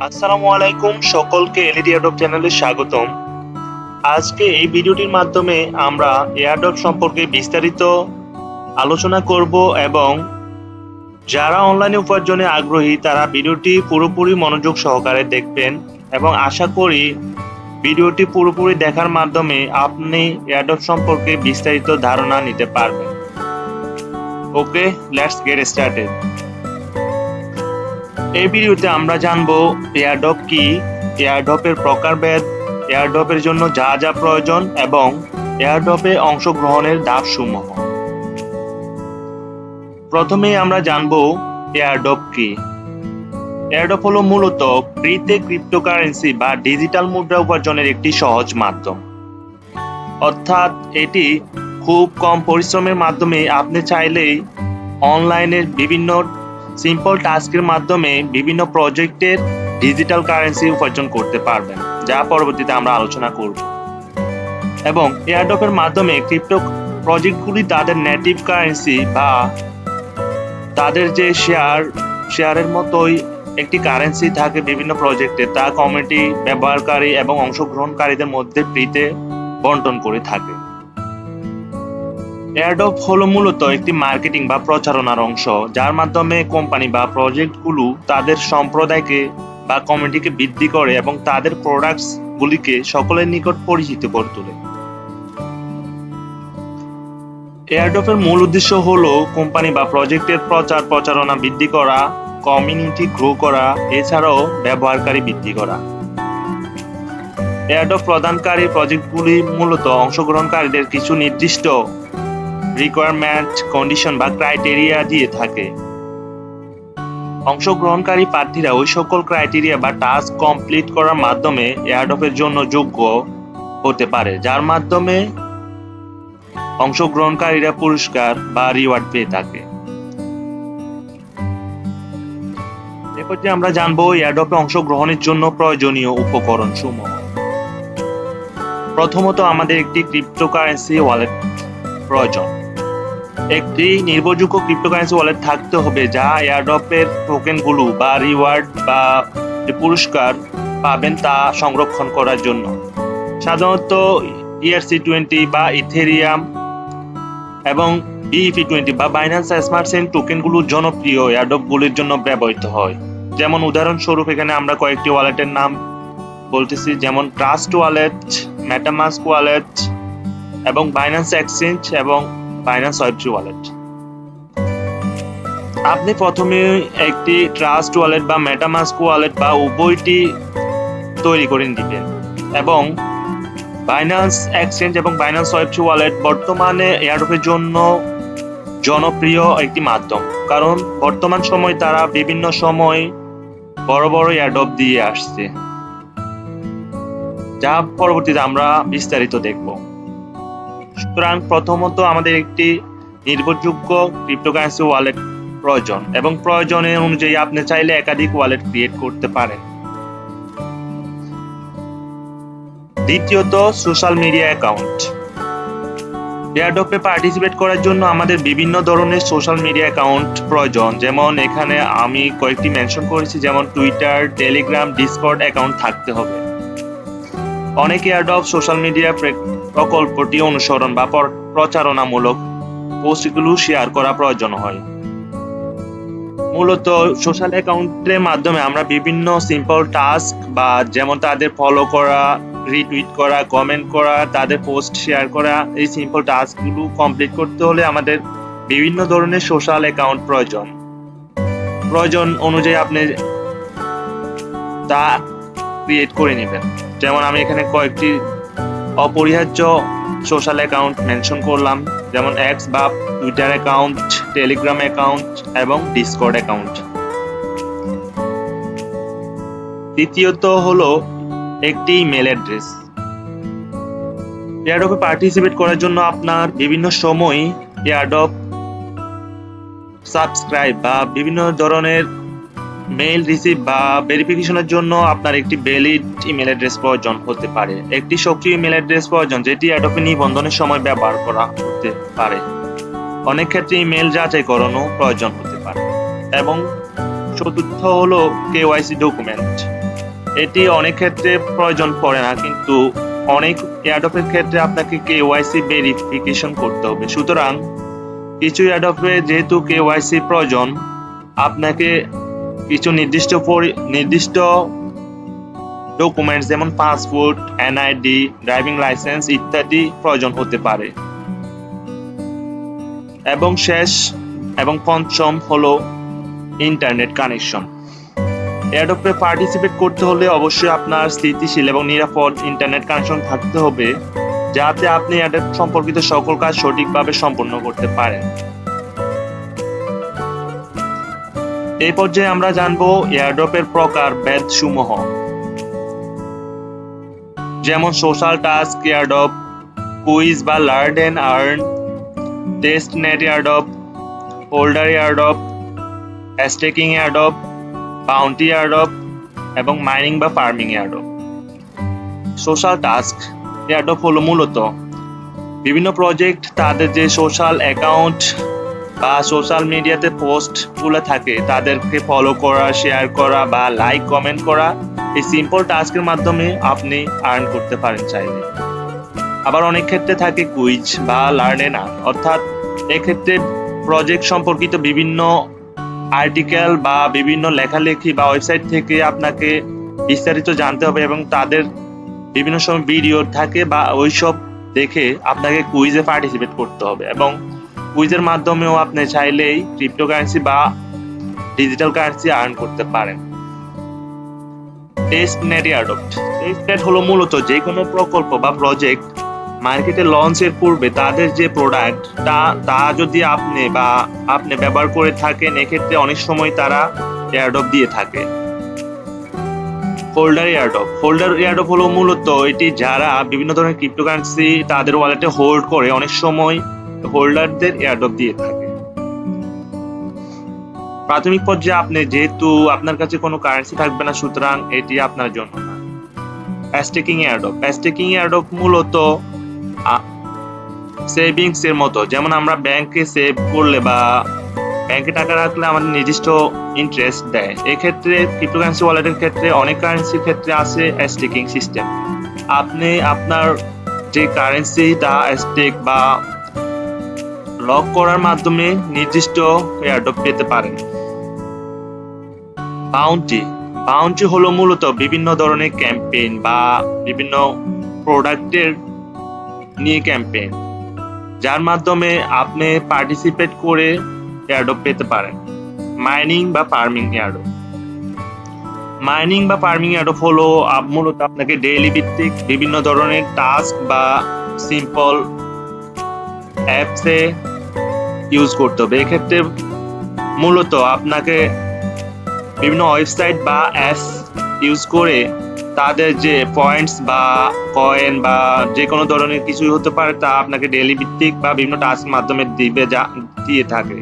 আসসালামু আলাইকুম সকলকে এলইডি অ্যাডপ চ্যানেলে স্বাগতম। আজকে এই ভিডিওটির মাধ্যমে আমরা এয়ারডপ সম্পর্কে বিস্তারিত আলোচনা করব এবং যারা অনলাইনে উপার্জনে আগ্রহী, তারা ভিডিওটি পুরোপুরি মনোযোগ সহকারে দেখবেন এবং আশা করি ভিডিওটি পুরোপুরি দেখার মাধ্যমে আপনি এয়ারডপ সম্পর্কে বিস্তারিত ধারণা নিতে পারবেন। ওকে লেটস গেট স্টার্টেড এই ভিডিওতে আমরা জানব এয়ারডপ কি, এয়ারডপের প্রকারভেদ, এয়ারডপের জন্য যা যা প্রয়োজন এবং এয়ারডপে অংশগ্রহণের ধাপসমূহ। প্রথমে আমরা জানব এয়ারডপ কি। এয়ারডপ হলো মূলত ফ্রিতে ক্রিপ্টোকারেন্সি বা ডিজিটাল মুদ্রা উপার্জনের একটি সহজ মাধ্যম। অর্থাৎ এটি খুব কম পরিশ্রমের মাধ্যমে আপনি চাইলেই অনলাইনের বিভিন্ন সিম্পল টাস্কের মাধ্যমে বিভিন্ন প্রজেক্টের ডিজিটাল কারেন্সি উপার্জন করতে পারবেন, যা পরবর্তীতে আমরা আলোচনা করব। এবং এয়ারডপের মাধ্যমে ক্রিপ্টো প্রজেক্টগুলি তাদের নেটিভ কারেন্সি বা তাদের যে শেয়ার শেয়ারের মতোই একটি কারেন্সি থাকে বিভিন্ন প্রজেক্টে তা কমিটি ব্যবহারকারী এবং অংশগ্রহণকারীদের মধ্যে ফ্রিতে বন্টন করে থাকে। এয়ারডপ হলো মূলত একটি মার্কেটিং বা প্রচারণার অংশ, যার মাধ্যমে কোম্পানি বা প্রজেক্টগুলো তাদের সম্প্রদায়কে বা কমিটিকে বৃদ্ধি করে এবং তাদের প্রোডাক্টস গুলিকে সকলের নিকট পরিচিত করে তোলে। এয়ারডপের মূল উদ্দেশ্য হলো কোম্পানি বা প্রজেক্টের প্রচার, প্রচারণা বৃদ্ধি করা কমিউনিটি গ্রো করা, এছাড়াও ব্যবহারকারী বৃদ্ধি করা। এয়ারডপ প্রদানকারী প্রজেক্টগুলি মূলত অংশগ্রহণকারীদের কিছু নির্দিষ্ট রিকোয়ারমেন্ট কন্ডিশন বা ক্রাইটেরিয়া দিয়ে থাকে। অংশগ্রহণকারী প্রার্থীরা ওই সকল ক্রাইটেরিয়া বা টাস্ক কমপ্লিট করার মাধ্যমে এয়ারডপের জন্য যোগ্য হতে পারে, যার মাধ্যমে অংশগ্রহণকারীরা পুরস্কার বা রিওয়ার্ড পেয়ে থাকে। এরপর যে আমরা জানব এয়ারডপে অংশগ্রহণের জন্য প্রয়োজনীয় উপকরণ সমূহ প্রথমত আমাদের একটি ক্রিপ্টোকারেন্সি ওয়ালেট প্রয়োজন। একটি নির্ভরযোগ্য ক্রিপ্টোকারেন্সি ওয়ালেট থাকতে হবে যা এয়ারড্রপের টোকেনগুলো বা রিওয়ার্ড বা পুরস্কার পাবেন তা সংরক্ষণ করার জন্য। সাধারণত ইআরসি টোয়েন্টি বা ইথেরিয়াম এবং বিইপি টোয়েন্টি বা বাইন্যান্স স্মার্ট চেইন টোকেনগুলো জনপ্রিয় এয়ারড্রপগুলির জন্য ব্যবহৃত হয়। যেমন উদাহরণস্বরূপ এখানে আমরা কয়েকটি ওয়ালেটের নাম বলতেছি, যেমন ট্রাস্ট ওয়ালেট মেটামাস্ক ওয়ালেট এবং বাইন্যান্স এক্সচেঞ্জ এবং ফাইন্যান্স ওয়েবজি ওয়ালেট আপনি প্রথমে একটি ট্রাস্ট ওয়ালেট বা মেটামাস্ক ওয়ালেট বা উভয়টি তৈরি করে দিবেন এবং বাইন্যান্স এক্সচেঞ্জ এবং বাইন্যান্স ওয়েবজি ওয়ালেট বর্তমানে এয়ারডপের জন্য জনপ্রিয় একটি মাধ্যম। কারণ বর্তমান সময় তারা বিভিন্ন সময় বড় বড় এয়ারডপ দিয়ে আসছে। যা পরবর্তীতে আমরা বিস্তারিত দেখব। সুতরাং প্রথমত আমাদের একটি নির্ভরযোগ্য ক্রিপ্টোকারেন্সি ওয়ালেট প্রয়োজন এবং প্রয়োজনের অনুযায়ী আপনি চাইলে একাধিক ওয়ালেট ক্রিয়েট করতে পারেন। দ্বিতীয়ত সোশ্যাল মিডিয়া অ্যাকাউন্ট এয়ারডপে পার্টিসিপেট করার জন্য আমাদের বিভিন্ন ধরনের সোশ্যাল মিডিয়া অ্যাকাউন্ট প্রয়োজন। যেমন এখানে আমি কয়েকটি মেনশন করেছি, যেমন টুইটার টেলিগ্রাম ডিসকর্ড অ্যাকাউন্ট থাকতে হবে। অনেক এয়ারডপ সোশ্যাল মিডিয়া প্রকল্পটি অনুসরণ বা প্রচারণামূলক পোস্টগুলো শেয়ার করা প্রয়োজন হয়। মূলত সোশ্যাল অ্যাকাউন্টের মাধ্যমে আমরা বিভিন্ন সিম্পল টাস্ক বা যেমন তাদের ফলো করা রিটুইট করা কমেন্ট করা, তাদের পোস্ট শেয়ার করা, এই সিম্পল টাস্কগুলো কমপ্লিট করতে হলে আমাদের বিভিন্ন ধরনের সোশ্যাল অ্যাকাউন্ট প্রয়োজন। প্রয়োজন অনুযায়ী আপনি তা ক্রিয়েট করে নেবেন। যেমন আমি এখানে কয়েকটি অপরিহার্য সোশ্যাল অ্যাকাউন্ট মেনশন করলাম, যেমন এক্স বা টুইটার অ্যাকাউন্ট টেলিগ্রাম অ্যাকাউন্ট এবং ডিসকর্ড অ্যাকাউন্ট তৃতীয়ত হলো একটি ইমেল অ্যাড্রেস এয়ারডপে পার্টিসিপেট করার জন্য আপনার বিভিন্ন সময় এয়ারডপ সাবস্ক্রাইব বা বিভিন্ন ধরনের মেইল রিসিভ বা ভেরিফিকেশনের জন্য আপনার একটি ভ্যালিড ইমেল অ্যাড্রেস প্রয়োজন হতে পারে। একটি সক্রিয় ইমেল অ্যাড্রেস প্রয়োজন, যেটি অ্যাডপে নিবন্ধনের সময় ব্যবহার করা হতে পারে। অনেক ক্ষেত্রে ইমেল যাচাইকরণও প্রয়োজন হতে পারে। এবং চতুর্থ হলো কেওয়াইসি ডকুমেন্ট এটি অনেক ক্ষেত্রে প্রয়োজন পড়ে না, কিন্তু অনেক এয়ারডপের ক্ষেত্রে আপনাকে কেওয়াইসি ভেরিফিকেশন করতে হবে। সুতরাং, কিছু এয়ারডপে যেহেতু কেওয়াইসি প্রয়োজন, আপনাকে কিছু নির্দিষ্ট নির্দিষ্ট ডকুমেন্টস যেমন পাসপোর্ট এনআইডি ড্রাইভিং লাইসেন্স ইত্যাদি প্রয়োজন হতে পারে। এবং শেষ এবং পঞ্চম হলো ইন্টারনেট কানেকশন এয়ারডপে পার্টিসিপেট করতে হলে অবশ্যই আপনার স্থিতিশীল এবং নিরাপদ ইন্টারনেট কানেকশন থাকতে হবে, যাতে আপনি এয়ারডপ সম্পর্কিত সকল কাজ সঠিকভাবে সম্পন্ন করতে পারেন। এই পর্যায়ে আমরা জানব এয়ারড্রপের প্রকার ভেদ সমূহ যেমন সোশ্যাল টাস্ক এয়ারডপ কুইজ বা learn and earn, testnet airdrop holder airdrop staking airdrop bounty airdrop এবং মাইনিং বা farming airdrop social task airdrop হলো মূলত বিভিন্ন প্রজেক্ট, তাদের যে সোশ্যাল অ্যাকাউন্ট বা সোশ্যাল মিডিয়াতে পোস্টগুলো থাকে, তাদেরকে ফলো করা শেয়ার করা বা লাইক কমেন্ট করা, এই সিম্পল টাস্কের মাধ্যমে আপনি আর্ন করতে পারেন চাইলে। আবার অনেক ক্ষেত্রে থাকে কুইজ বা লার্ন আর্ন অর্থাৎ এক্ষেত্রে প্রজেক্ট সম্পর্কিত বিভিন্ন আর্টিকেল বা বিভিন্ন লেখালেখি বা ওয়েবসাইট থেকে আপনাকে বিস্তারিত জানতে হবে এবং তাদের বিভিন্ন সময় ভিডিও থাকে বা ওইসব দেখে আপনাকে কুইজে পার্টিসিপেট করতে হবে এবং কুইজের মাধ্যমেও আপনি চাইলেই ক্রিপ্টোকারেন্সি বা ডিজিটাল কারেন্সি আর্ন করতে পারেন। Testnet airdrop testnet হলো মূলত যে কোনো প্রকল্প বা প্রজেক্ট মার্কেটে লঞ্চের পূর্বে তাদের যে প্রোডাক্ট তা তা যদি আপনি বা আপনি ব্যবহার করে থাকেন, এক্ষেত্রে অনেক সময় তারা এয়ারডপ দিয়ে থাকে। হোল্ডার এয়ারডপ হোল্ডার এয়ারডপ হলো মূলত এটি যারা বিভিন্ন ধরনের ক্রিপ্টোকারেন্সি তাদের ওয়ালেটে হোল্ড করে, অনেক সময় হোল্ডারদের এয়ারডপ দিয়ে থাকে। প্রাথমিক পর্যায়ে আপনি যেহেতু আপনার কাছে কোনো কারেন্সি থাকবে না, সুতরাং এটি আপনার জন্য না। স্টেকিং এয়ারডপ স্টেকিং এয়ারডপ মূলত সেভিংস এর মতো। যেমন আমরা ব্যাংকে সেভ করলে বা ব্যাংকে টাকা রাখলে আমাদের নির্দিষ্ট ইন্টারেস্ট দেয়। এক্ষেত্রে ক্রিপ্টোকারেন্সি ওয়ালেটের ক্ষেত্রে অনেক কারেন্সির ক্ষেত্রে আছে স্টেকিং সিস্টেম আপনি আপনার যে কারেন্সি তা স্টেক বা লক করার মাধ্যমে নির্দিষ্ট এয়ারড্রপ পেতে পারেন। বাউন্টি বাউন্টি হলো মূলত বিভিন্ন ধরনের ক্যাম্পেইন বা বিভিন্ন প্রোডাক্টের নিয়ে ক্যাম্পেইন যার মাধ্যমে আপনি পার্টিসিপেট করে এয়ারড্রপ পেতে পারেন। মাইনিং বা ফার্মিং এয়ারড্রপ মাইনিং বা ফার্মিং এয়ারড্রপ হলো মূলত আপনাকে ডেইলি ভিত্তিক বিভিন্ন ধরনের টাস্ক বা সিম্পল অ্যাপসে ইউজ করতে হবে। এক্ষেত্রে মূলত আপনাকে বিভিন্ন ওয়েবসাইট বা অ্যাপস ইউজ করে তাদের যে পয়েন্টস বা কয়েন বা যে কোনো ধরনের কিছুই হতে পারে তা আপনাকে ডেইলি ভিত্তিক বা বিভিন্ন টাস্ক মাধ্যমে দিবে যা, দিয়ে থাকে।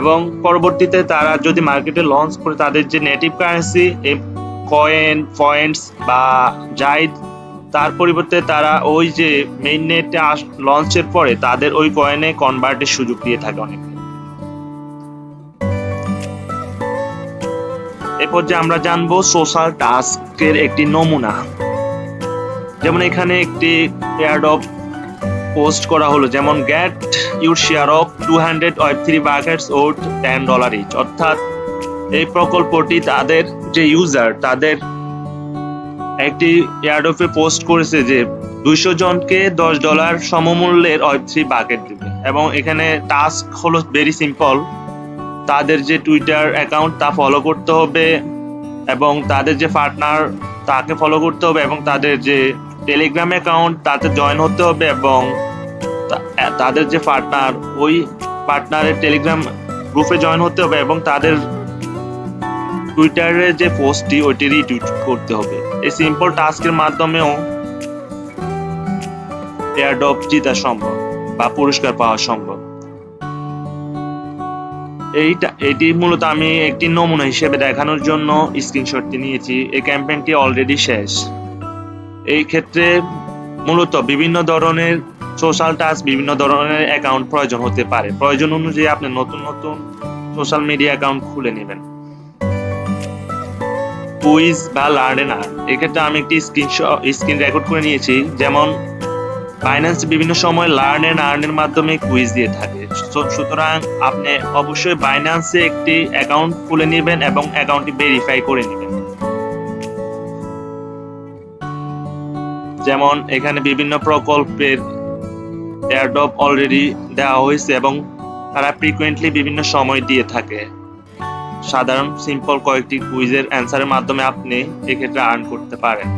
এবং পরবর্তীতে তারা যদি মার্কেটে লঞ্চ করে তাদের যে নেটিভ কারেন্সি কয়েন পয়েন্টস বা যাই তার পরিবর্তে তারা ওই যে মেইন নেটে লঞ্চের পরে তাদের ওই কয়েনে কনভার্টের সুযোগ দিয়ে থাকে অনেক। এরপর যে আমরা জানব সোশ্যাল টাস্কের একটি নমুনা। যেমন এখানে একটি এয়ারডপ পোস্ট করা হলো, যেমন get your share of two hundred web three buckets out ten dollar each অর্থাৎ এই প্রকল্পটি তাদের যে ইউজার তাদের একটি এয়ারডপে পোস্ট করেছে যে দুইশো জনকে দশ ডলার সমমূল্যের থ্রি বাকেট দিবে। এবং এখানে টাস্ক হলো ভেরি সিম্পল তাদের যে টুইটার অ্যাকাউন্ট তা ফলো করতে হবে এবং তাদের যে পার্টনার তাকে ফলো করতে হবে এবং তাদের যে টেলিগ্রাম অ্যাকাউন্ট তাতে জয়েন হতে হবে এবং তাদের যে পার্টনার ওই পার্টনারের টেলিগ্রাম গ্রুপে জয়েন হতে হবে এবং তাদের টুইটারের যে পোস্টটি ওইটি রিটুইট করতে হবে। এই সিম্পল টাস্কের মাধ্যমেও এয়ারডপ জিতা সম্ভব বা পুরস্কার পাওয়া সম্ভব। এইটা, এটি মূলত আমি একটি নমুনা হিসেবে দেখানোর জন্য স্ক্রিনশটটি নিয়েছি। এই ক্যাম্পেইনটি অলরেডি শেষ। এই ক্ষেত্রে মূলত বিভিন্ন ধরনের সোশ্যাল টাস্ক বিভিন্ন ধরনের অ্যাকাউন্ট প্রয়োজন হতে পারে। প্রয়োজন অনুযায়ী আপনি নতুন নতুন সোশ্যাল মিডিয়া অ্যাকাউন্ট খুলে নেবেন। কুইজ বা লার্ন আর্ন এক্ষেত্রে আমি একটি স্ক্রিন স্ক্রিন রেকর্ড করে নিয়েছি। যেমন ফাইন্যান্স বিভিন্ন সময় লার্ন এন্ড আর্নের মাধ্যমে কুইজ দিয়ে থাকে। সুতরাং আপনি অবশ্যই বাইন্যান্সে একটি অ্যাকাউন্ট খুলে নেবেন এবং অ্যাকাউন্টটি ভেরিফাই করে নেবেন। যেমন, এখানে বিভিন্ন প্রকল্পের এয়ারড্রপ অলরেডি দেওয়া হয়েছে এবং তারা ফ্রিকুয়েন্টলি বিভিন্ন সময় দিয়ে থাকে। সাধারণ সিম্পল কয়েকটি কুইজের অ্যান্সারের মাধ্যমে আপনি এক্ষেত্রে আর্ন করতে পারেন।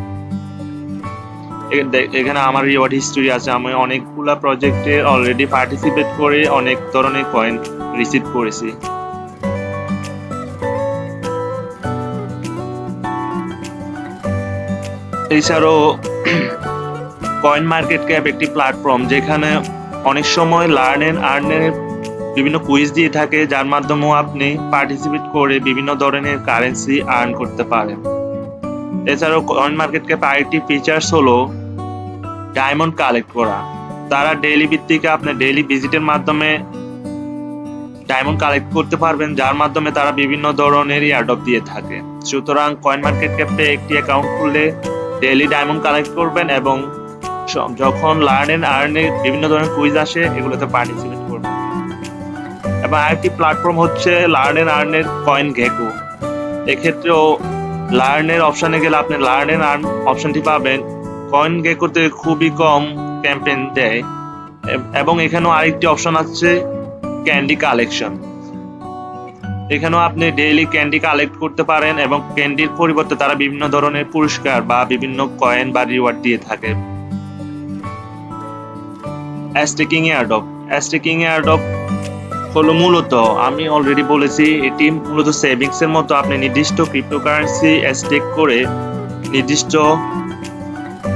এখানে আমার রিওয়ার্ড হিস্ট্রি আছে। আমি অনেকগুলা প্রজেক্টে অলরেডি পার্টিসিপেট করে অনেক ধরনের কয়েন রিসিভ করেছি। এছাড়াও কয়েন মার্কেট ক্যাপ একটি প্ল্যাটফর্ম যেখানে অনেক সময় লার্ন এন্ড আর্নের বিভিন্ন কুইজ দিয়ে থাকে, যার মাধ্যমেও আপনি পার্টিসিপেট করে বিভিন্ন ধরনের কারেন্সি আর্ন করতে পারেন। এছাড়াও কয়েন মার্কেট ক্যাপ আরেকটি ফিচার্স হলো ডায়মন্ড কালেক্ট করা। তারা ডেইলি ভিত্তিকে আপনি ডেইলি ভিজিটের মাধ্যমে ডায়মন্ড কালেক্ট করতে পারবেন, যার মাধ্যমে তারা বিভিন্ন ধরনের এয়ারড্রপ দিয়ে থাকে। সুতরাং কয়েন মার্কেট ক্যাপে একটি অ্যাকাউন্ট খুললে ডেইলি ডায়মন্ড কালেক্ট করবেন এবং যখন লার্ন এন্ড আর্নের বিভিন্ন ধরনের কুইজ আসে, এগুলোতে পার্টিসিপেট এবং আরেকটি প্ল্যাটফর্ম হচ্ছে লার্ন এন্ড আর্নের কয়েন ঘেকো। এক্ষেত্রেও লার্নের অপশানে গেলে আপনি লার্ন এন্ড আর্ন অপশনটি পাবেন। কয়েন গেকোতে খুবই কম ক্যাম্পেইন দেয়। এবং এখানেও আরেকটি অপশন আছে ক্যান্ডি কালেকশন এখানেও আপনি ডেইলি ক্যান্ডি কালেক্ট করতে পারেন এবং ক্যান্ডির পরিবর্তে তারা বিভিন্ন ধরনের পুরস্কার বা বিভিন্ন কয়েন বা রিওয়ার্ড দিয়ে থাকে। অ্যাস্টেকিং এয়ারডপ অ্যাস্টেকিং এয়ারডপ হলো মূলত, আমি অলরেডি বলেছি এটি মূলত সেভিংস এর মতো আপনি নির্দিষ্ট ক্রিপ্টোকারেন্সি স্টেক করে নির্দিষ্ট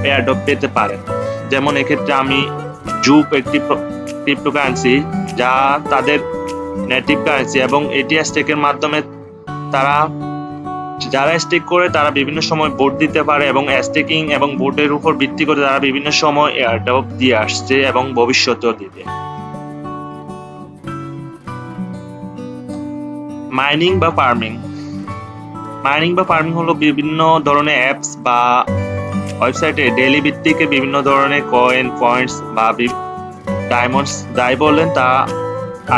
এয়ারডপ পেতে পারেন। যেমন এক্ষেত্রে আমি জুপ একটি ক্রিপ্টোকারেন্সি যা তাদের নেটিভ কারেন্সি এবং এটি স্টেকের মাধ্যমে তারা, যারা স্টেক করে তারা বিভিন্ন সময় ভোট দিতে পারে এবং স্টেকিং এবং ভোটের উপর ভিত্তি করে তারা বিভিন্ন সময় এয়ারড্রপ দিয়ে আসছে এবং ভবিষ্যতেও দিবে। মাইনিং বা ফার্মিং মাইনিং বা ফার্মিং হলো বিভিন্ন ধরনের অ্যাপস বা ওয়েবসাইটে ডেইলি ভিত্তিকে বিভিন্ন ধরনের কয়েন পয়েন্টস বা ডায়মন্ডস যাই বলেন তা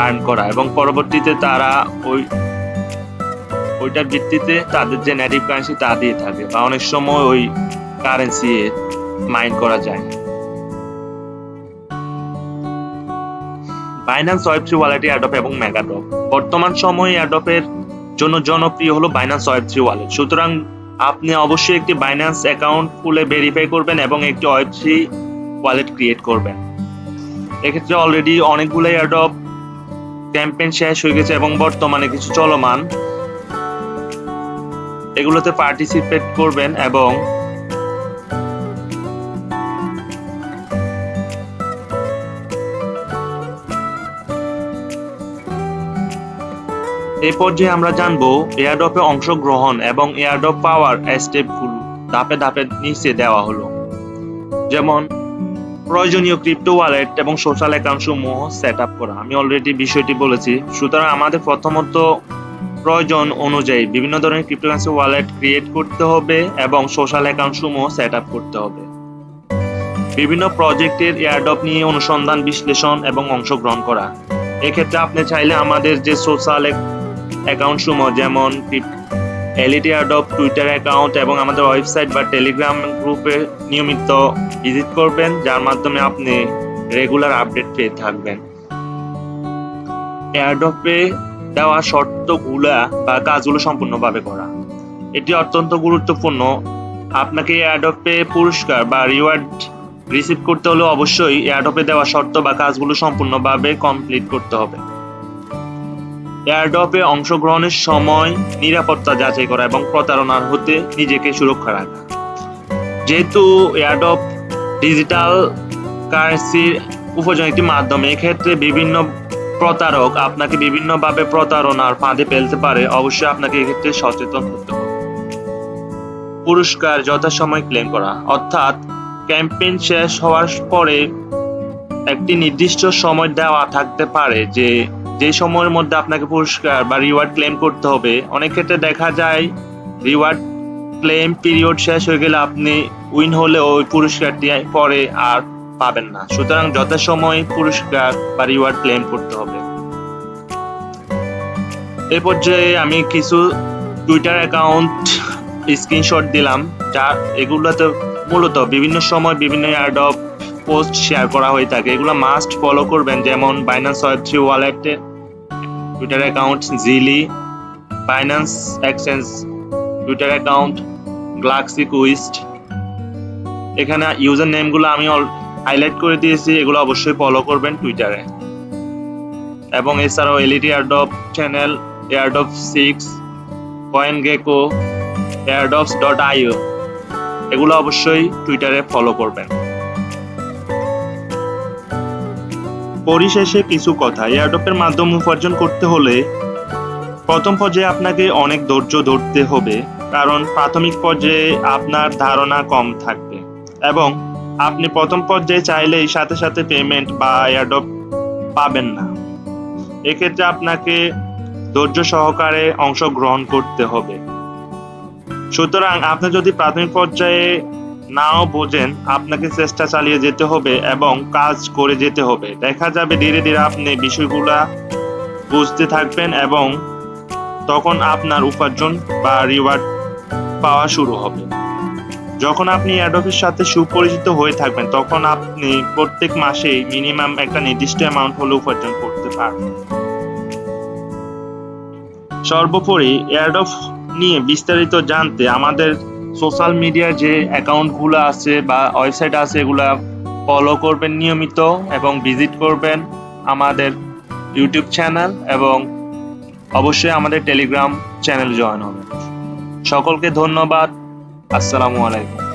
আর্ন করা এবং পরবর্তীতে তারা ওই, ওইটার ভিত্তিতে তাদের যে নেটিভ কারেন্সি তা দিয়ে থাকে বা অনেক সময় ওই কারেন্সি মাইন করা যায়। Binance web three wallet airdrop এবং মেগাডপ বর্তমান সময়ে এয়ারডপের জন্য জনপ্রিয় হলো বাইন্যান্স ওয়েব থ্রি ওয়ালেট সুতরাং আপনি অবশ্যই একটি বাইন্যান্স অ্যাকাউন্ট খুলে ভেরিফাই করবেন এবং একটি ওয়েব থ্রি ওয়ালেট ক্রিয়েট করবেন। এক্ষেত্রে অলরেডি অনেকগুলো এয়ারডপ ক্যাম্পেইন শেষ হয়ে গেছে এবং বর্তমানে কিছু চলমান। এগুলোতে পার্টিসিপেট করবেন এবং এই পর্যায়ে আমরা জানব এয়ারড্রপে অংশগ্রহণ এবং এয়ারড্রপ পাওয়ার স্টেপগুলো ধাপে ধাপে নিচে দেওয়া হলো। যেমন, প্রয়োজনীয় ক্রিপ্টো ওয়ালেট এবং সোশ্যাল অ্যাকাউন্ট সমূহ সেট আপ করা। আমি অলরেডি বিষয়টি বলেছি। সুতরাং আমাদের প্রথমত প্রয়োজন অনুযায়ী বিভিন্ন ধরনের ক্রিপ্টোকারেন্সি ওয়ালেট ক্রিয়েট করতে হবে এবং সোশ্যাল অ্যাকাউন্ট সমূহ সেট আপ করতে হবে। বিভিন্ন প্রজেক্টের এয়ারডপ নিয়ে অনুসন্ধান, বিশ্লেষণ এবং অংশগ্রহণ করা। এক্ষেত্রে আপনি চাইলে আমাদের যে সোশ্যাল অ্যাকাউন্ট সমূহ, যেমন এলইডি এয়ারড্রপ টুইটার অ্যাকাউন্ট এবং আমাদের ওয়েবসাইট বা টেলিগ্রাম গ্রুপে নিয়মিত ভিজিট করবেন, যার মাধ্যমে আপনি রেগুলার আপডেট পেয়ে থাকবেন। এয়ারড্রপে দেওয়া শর্তগুলা বা কাজগুলো সম্পূর্ণভাবে করা। এটি অত্যন্ত গুরুত্বপূর্ণ। আপনাকে এয়ারড্রপে পুরস্কার বা রিওয়ার্ড রিসিভ করতে হলে অবশ্যই এয়ারড্রপে দেওয়া শর্ত বা কাজগুলো সম্পূর্ণভাবে কমপ্লিট করতে হবে। এয়ারড্রপে অংশগ্রহণের সময় নিরাপত্তা যাচাই করা এবং প্রতারণার হতে নিজেকে সুরক্ষা রাখা। যেহেতু এয়ারড্রপ ডিজিটাল কারেন্সির উপযোগী একটি মাধ্যম এক্ষেত্রে বিভিন্ন প্রতারক আপনাকে বিভিন্নভাবে প্রতারণার ফাঁদে ফেলতে পারে, অবশ্যই আপনাকে এক্ষেত্রে সচেতন হতে হবে। পুরস্কার যথাসময় ক্লেম করা, অর্থাৎ ক্যাম্পেইন শেষ হওয়ার পরে একটি নির্দিষ্ট সময় দেওয়া থাকতে পারে যে যে সময়ের মধ্যে আপনাকে পুরস্কার বা রিওয়ার্ড ক্লেম করতে হবে, অনেক ক্ষেত্রে দেখা যায় রিওয়ার্ড ক্লেম পিরিয়ড শেষ হয়ে গেলে আপনি উইন হলে ওই পুরস্কারটি পরে আর পাবেন না। সুতরাং যথাসময় পুরস্কার বা রিওয়ার্ড ক্লেম করতে হবে। এ পর্যায়ে আমি কিছু টুইটার অ্যাকাউন্ট স্ক্রিনশট দিলাম, যা এগুলোতে মূলত বিভিন্ন সময় বিভিন্ন অ্যাড অফ পোস্ট শেয়ার করা হয়ে থাকে। এগুলো মাস্ট ফলো করবেন, যেমন বাইন্যান্স ওয়েব থ্রি ওয়ালেটে Twitter account জিলি Binance exchange Twitter account Galxe Quest এখানে ইউজার নেমগুলো আমি হাইলাইট করে দিয়েছি, এগুলো অবশ্যই ফলো করবেন টুইটারে এবং এছাড়াও LED airdrop channel airdrop six coin gecko airdrops dot IO এগুলো অবশ্যই টুইটারে ফলো করবেন। পরিশেষে কিছু কথা এয়ারডপের মাধ্যমে উপার্জন করতে হলে প্রথম পর্যায়ে আপনাকে অনেক ধৈর্য ধরতে হবে, কারণ প্রাথমিক পর্যায়ে আপনার ধারণা কম থাকবে। এবং আপনি প্রথম পর্যায়ে চাইলেই সাথে সাথে পেমেন্ট বা এয়ারডপ পাবেন না। এক্ষেত্রে আপনাকে ধৈর্য সহকারে অংশগ্রহণ করতে হবে। সুতরাং আপনি যদি প্রাথমিক পর্যায়ে নাও বোঝেন, আপনাকে চেষ্টা চালিয়ে যেতে হবে এবং কাজ করে যেতে হবে। দেখা যাবে ধীরে ধীরে আপনি বিষয়গুলা বুঝতে থাকবেন এবং তখন আপনার উপার্জন বা রিওয়ার্ড পাওয়া শুরু হবে। যখন আপনি অ্যাডপের সাথে সুপরিচিত হয়ে থাকবেন, তখন আপনি প্রত্যেক মাসে মিনিমাম একটা নির্দিষ্ট অ্যামাউন্ট হলে উপার্জন করতে পারবেন। সর্বোপরি এয়ারডপ নিয়ে বিস্তারিত জানতে আমাদের সোশ্যাল মিডিয়ার যে অ্যাকাউন্টগুলো আছে বা ওয়েবসাইট আছে, এগুলা ফলো করবেন নিয়মিত এবং ভিজিট করবেন আমাদের ইউটিউব চ্যানেল এবং অবশ্যই আমাদের টেলিগ্রাম চ্যানেল জয়েন হবে। সকলকে ধন্যবাদ। আসসালামু আলাইকুম।